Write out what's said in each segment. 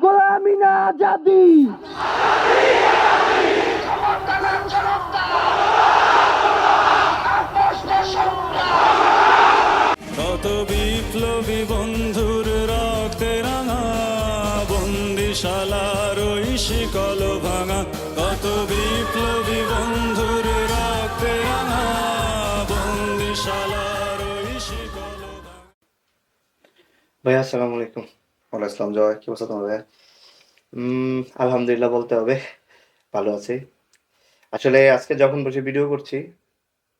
গোলামি না আজাদি। কত বিপ্লবী বন্ধুর রক্তে রাঙা বন্দিশালার ওই শিকল ভাঙা। কত বিপ্লবী বন্ধুর রক্তে রাঙা বন্দিশালার ওই শিকল ভাঙা। ভাইয়া আসসালামু আলাইকুম। ওয়ালাইকুম আসসালাম জয় কি অবস্থা উম, আলহামদুলিল্লাহ বলতে হবে ভালো আছি। আসলে আজকে যখন বসে ভিডিও করছি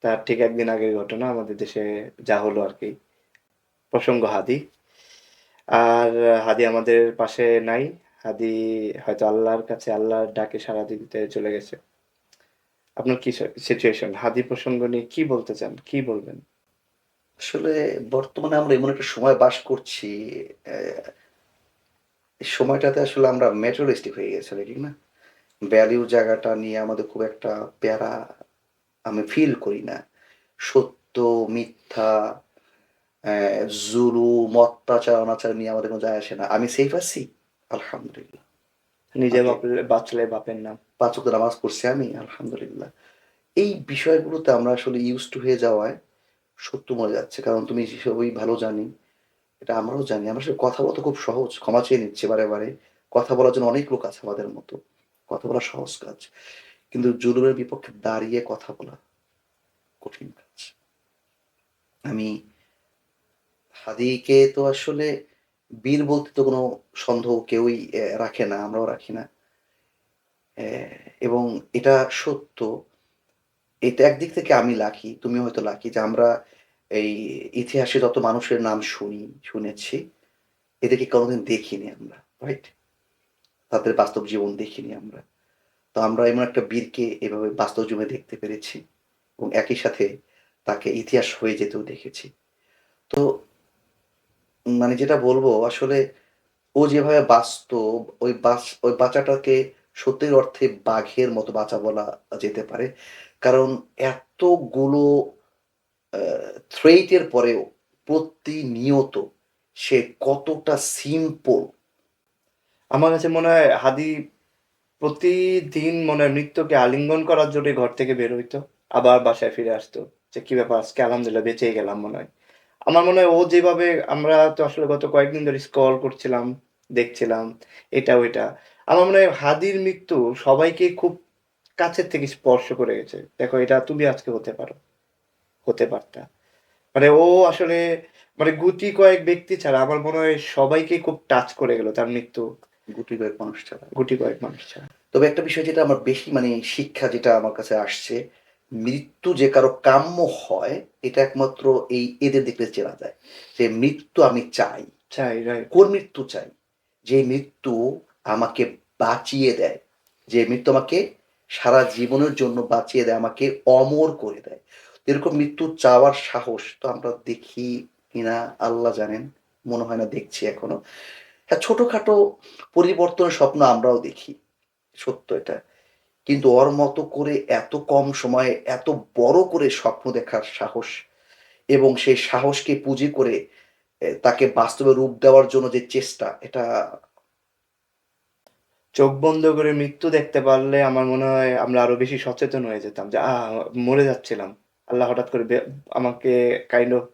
তার ঠিক একদিন আগের ঘটনা আমাদের দেশে যা হলো আর কি প্রসঙ্গ হাদি। আর হাদি আমাদের পাশে নাই হাদি হয়তো আল্লাহর কাছে আল্লাহর ডাকে সাড়া দিতে চলে গেছে। আপনার কি সিচুয়েশন হাদি প্রসঙ্গ নিয়ে কি বলতে চান? কি বলবেন? আসলে বর্তমানে আমরা এমন একটা সময় বাস করছি এই সময়টাতে আসলে আমরা ম্যাটেরিয়ালিস্টিক হয়ে গেছে ঠিক না? ভ্যালিউ জায়গাটা নিয়ে আমাদের খুব একটা প্যারা আমি ফিল করি না। সত্য মিথ্যা জুলুম অত্যাচার অনাচার নিয়ে আমাদের কোনো যায় আসে না। আমি সেফ আছি আলহামদুলিল্লাহ। নিজে বাঁচলে বাপের নাম। পাঁচ ওয়াক্ত নামাজ পড়ছি আমি আলহামদুলিল্লাহ। এই বিষয়গুলোতে আমরা আসলে ইউজ টু হয়ে যাওয়ায় সত্য মরে যাচ্ছে। কারণ তুমি সবই ভালো জানি এটা আমরাও জানি। আমরা আসলে কথা বলতে খুব সহজ, ক্ষমা চেয়ে নিচ্ছে বারে বারে। কথা বলার জন্য অনেক লোক আছে আমাদের মতো। কথা বলা সহজ কাজ। কিন্তু জুলুমের বিপক্ষে দাঁড়িয়ে কথা বলা কঠিন কাজ। আমি হাদিকে তো আসলে বীর বলতে তো কোনো সন্দেহ কেউই রাখে না, আমরাও রাখি না। এবং এটা সত্য। এটা একদিক থেকে আমি লাকি, তুমি হয়তো লাকি, যে আমরা এই ইতিহাসে যত মানুষের নাম শুনি, শুনেছি, এদেরকে কোনোদিন দেখিনি আমরা রাইট তাদের বাস্তব জীবন দেখিনি আমরা। তো আমরা এমন একটা বীরকে এভাবে বাস্তব জীবনে দেখতে পেরেছি এবং একই সাথে তাকে ইতিহাস হয়ে যেতেও দেখেছি। তো মানে যেটা বলব, আসলে ও যেভাবে বাঁচত ওই বাস, ওই বাচ্চাটাকে সত্যির অর্থে বাঘের মতো বাঁচা বলা যেতে পারে। কারণ এতগুলো থ্রেটের পরেও প্রতিনিয়ত সে কতটা সিম্পল আমার কাছে মনে হয় হাদি প্রতিদিন মনে হয় মৃত্যুকে আলিঙ্গন করার জন্য ঘর থেকে বের হইতো, আবার বাসায় ফিরে আসতো। যে কি ব্যাপার, আজকে আলহামদুলিল্লাহ বেঁচেই গেলাম মনে হয়। আমার মনে হয় ও যেভাবে আমরা তো আসলে গত কয়েকদিন ধরে স্ক্রল করছিলাম, দেখছিলাম, এটা ওইটা। আমার মনে হয় হাদির মৃত্যু সবাইকে খুব কাছের থেকে স্পর্শ করে গেছে। দেখো, এটা তুমি আজকে হতে পারো। হতে পারতা। মানে ও আসলে মানে গুটি কয়েক ব্যক্তি ছাড়া আমার মনে হয় সবাইকে খুব টাচ করে গেল তার মৃত্যু। গুটি কয়েক মানুষ ছাড়া। গুটি কয়েক মানুষ ছাড়া। তবে একটা বিষয় যেটা আমার বেশি মানে শিক্ষা যেটা আমার কাছে আসছে মৃত্যু যে কারও কাম্য হয় এটা একমাত্র এই এদের দেখলে চেনা যায়। যে মৃত্যু আমি চাই। চাই কোন মৃত্যু চাই? যে মৃত্যু আমাকে বাঁচিয়ে দেয়। যে মৃত্যু আমাকে সারা জীবনের জন্য বাঁচিয়ে দেয় আমাকে অমর করে দেয়। এরকম মৃত্যু চাওয়ার সাহস তো আমরা দেখি কিনা আল্লাহ জানেন, মনে হয় না দেখছি এখনও। হ্যাঁ ছোটখাটো পরিবর্তনের স্বপ্ন আমরাও দেখি, সত্য এটা। কিন্তু ওর মতো করে এত কম সময়ে, এত বড় করে স্বপ্ন দেখার সাহস এবং সেই সাহসকে পুঁজি করে তাকে বাস্তবে রূপ দেওয়ার জন্য যে চেষ্টা, এটা চোখ বন্ধ করে মৃত্যু দেখতে পারলে আমার মনে হয় আমরা আরও বেশি সচেতন হয়ে যেতাম যে, আহ, মরে যাচ্ছিলাম। আল্লাহ হঠাৎ করে আমাকে কাইন্ড অফ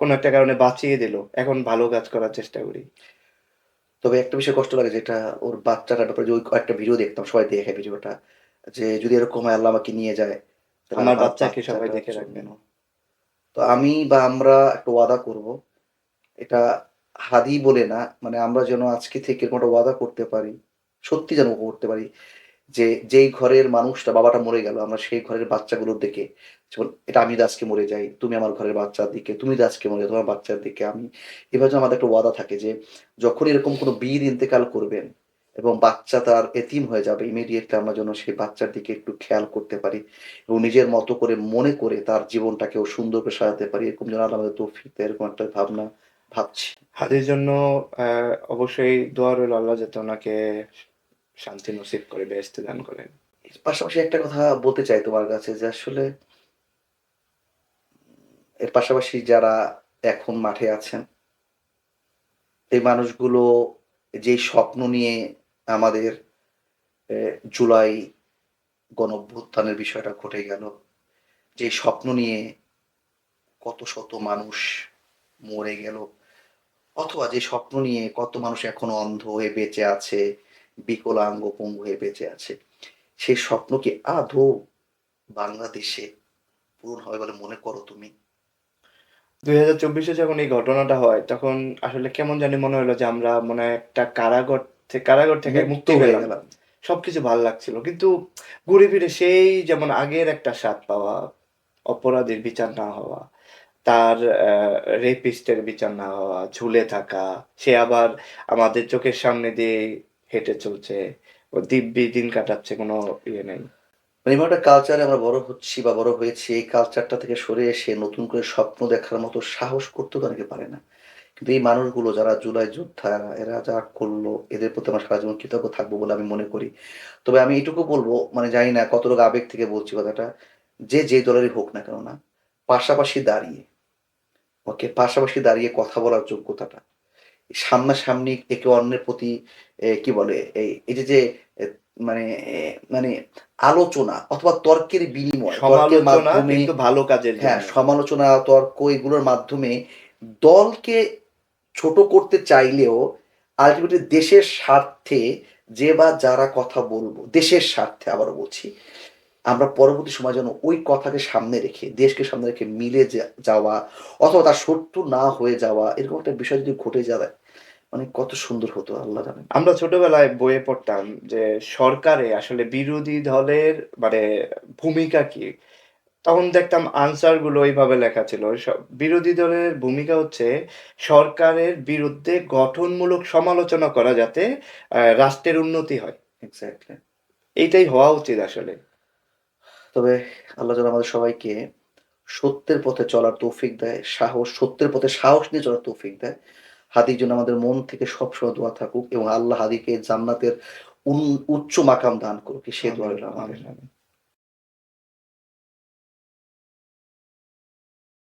কোনো একটা কারণে বাঁচিয়ে দিল। এখন ভালো কাজ করার চেষ্টা করি। তবে একটা বিষয় কষ্ট লাগে যেটা ওর বাচ্চাটার ব্যাপারে যে ওই একটা ভিডিও দেখতাম সবাই দেখে ভিডিওটা যে যদি এরকম হয় আল্লাহ আমাকে নিয়ে যায় আমার বাচ্চাকে সবাই দেখে। রাখবেন। তো আমি বা আমরা একটা ওয়াদা করব। এটা হাদি বলে না মানে আমরা যেন আজকে থেকে এরকম একটা ওয়াদা করতে পারি সত্যি যেন করতে পারি। যে, যেই ঘরের মানুষটা বাবাটা মরে গেল, আমরা সেই ঘরের বাচ্চাগুলোর দিকে যেমন, এটা আমি আজকে মরে যাই, তুমি আমার ঘরের বাচ্চার দিকে, তুমি আজকে মরে তোমার বাচ্চার দিকে। আমি, এভাবে আমাদের একটা ওয়াদা থাকে যে যখন এরকম কোনো বীর ইন্তেকাল করবেন এবং বাচ্চা তার এতিম হয়ে যাবে ইমিডিয়েটলি আমরা যেন সেই বাচ্চার দিকে একটু খেয়াল করতে পারি এবং নিজের মতো করে মনে করে তার জীবনটাকেও সুন্দর করে সাজাতে পারি, এরকম যেন আমাদের তৌফিক এরকম একটা ভাবনা ভাবছি। হাদির জন্য অবশ্যই দোয়া রইল, আল্লাহ যাতে ওনাকে শান্তি নসিব করে বেহেস্তে দান করেন। পাশাপাশি একটা কথা বলতে চাই তোমার কাছে, যে আসলে এর পাশাপাশি যারা এখন মাঠে আছেন, এই মানুষগুলো যে স্বপ্ন নিয়ে আমাদের জুলাই গণভ্যুত্থানের বিষয়টা ঘটে গেল, যে স্বপ্ন নিয়ে কত শত মানুষ মরে গেল, অথবা যে স্বপ্ন নিয়ে কত মানুষ এখনও অন্ধ হয়ে বেঁচে আছে বিকলাঙ্গ পঙ্গু হয়ে বেঁচে আছে। সেই স্বপ্ন কি আদৌ বাংলাদেশে পূরণ হবে বলে মনে করো তুমি? দুই হাজার চব্বিশে যখন এই ঘটনাটা হয় তখন আসলে কেমন জানি মনে হলো যে আমরা মনে একটা কারাগার থেকে কারাগার থেকে মুক্ত হয়ে গেলাম। সবকিছু ভালো লাগছিল। কিন্তু ঘুরে ফিরে সেই যেমন আগের একটা স্বাদ পাওয়া অপরাধীর বিচার না হওয়া তার রেপিস্টের বিচার না হওয়া ঝুলে থাকা সে আবার আমাদের চোখের সামনে দিয়ে হেঁটে চলছে, ও দিব্যি দিন কাটাচ্ছে, কোনো ইয়ে নেই। মানে একটা কালচারে আমরা বড় হচ্ছি বা বড় হয়েছি, এই কালচারটা থেকে সরে এসে নতুন করে স্বপ্ন দেখার মতো সাহস করতে তো অনেকে পারে না। কিন্তু এই মানুষগুলো যারা জুলাই যোদ্ধা, এরা যা করল, এদের প্রতি আমার সারা জীবন কৃতজ্ঞ থাকব বলে আমি মনে করি। তবে আমি এটুকু বলব মানে জানি না কতটুকু আবেগ থেকে বলছি কথাটা, যে যে দলেরই হোক না কেন না, পাশাপাশি দাঁড়িয়ে ওকে পাশাপাশি দাঁড়িয়ে কথা বলার যোগ্যতাটা। সামনাসামনি একে অন্যের প্রতি কি বলে এই যে যে মানে মানে আলোচনা অথবা তর্কের বিনিময় তর্কের মাধ্যমে ভালো কাজের হ্যাঁ সমালোচনা তর্ক এগুলোর মাধ্যমে দলকে ছোট করতে চাইলেও আলটিমেটলি দেশের স্বার্থে যে বা যারা কথা বলব দেশের স্বার্থে আবারও বলছি আমরা পরবর্তী সময় যেন ওই কথাকে সামনে রেখে দেশকে সামনে রেখে মিলে যাওয়া অথবা তার শত্রু না হয়ে যাওয়া এরকম একটা বিষয় যদি ঘটে যায় মানে কত সুন্দর হতো আল্লাহ জানেন। আমরা ছোটবেলায় বইয়ে পড়তাম যে সরকারে আসলে বিরোধী দলের মানে ভূমিকা কি? তখন দেখতাম আনসারগুলো এইভাবে লেখা ছিল। বিরোধী দলের ভূমিকা হচ্ছে সরকারের বিরুদ্ধে গঠনমূলক সমালোচনা করা যাতে রাষ্ট্রের উন্নতি হয়। এক্স্যাক্টলি এইটাই হওয়া উচিত আসলে। তবে আল্লাহ যেন আমাদের সবাইকে সত্যের পথে চলার তৌফিক দেয়, সাহস, সত্যের পথে সাহস নিয়ে চলার তৌফিক দেয়। হাদির জন্য আমাদের মন থেকে সবসময় দোয়া থাকুক এবং আল্লাহ হাদিকে জান্নাতের উচ্চ মাকাম দান করুক সে দোয়া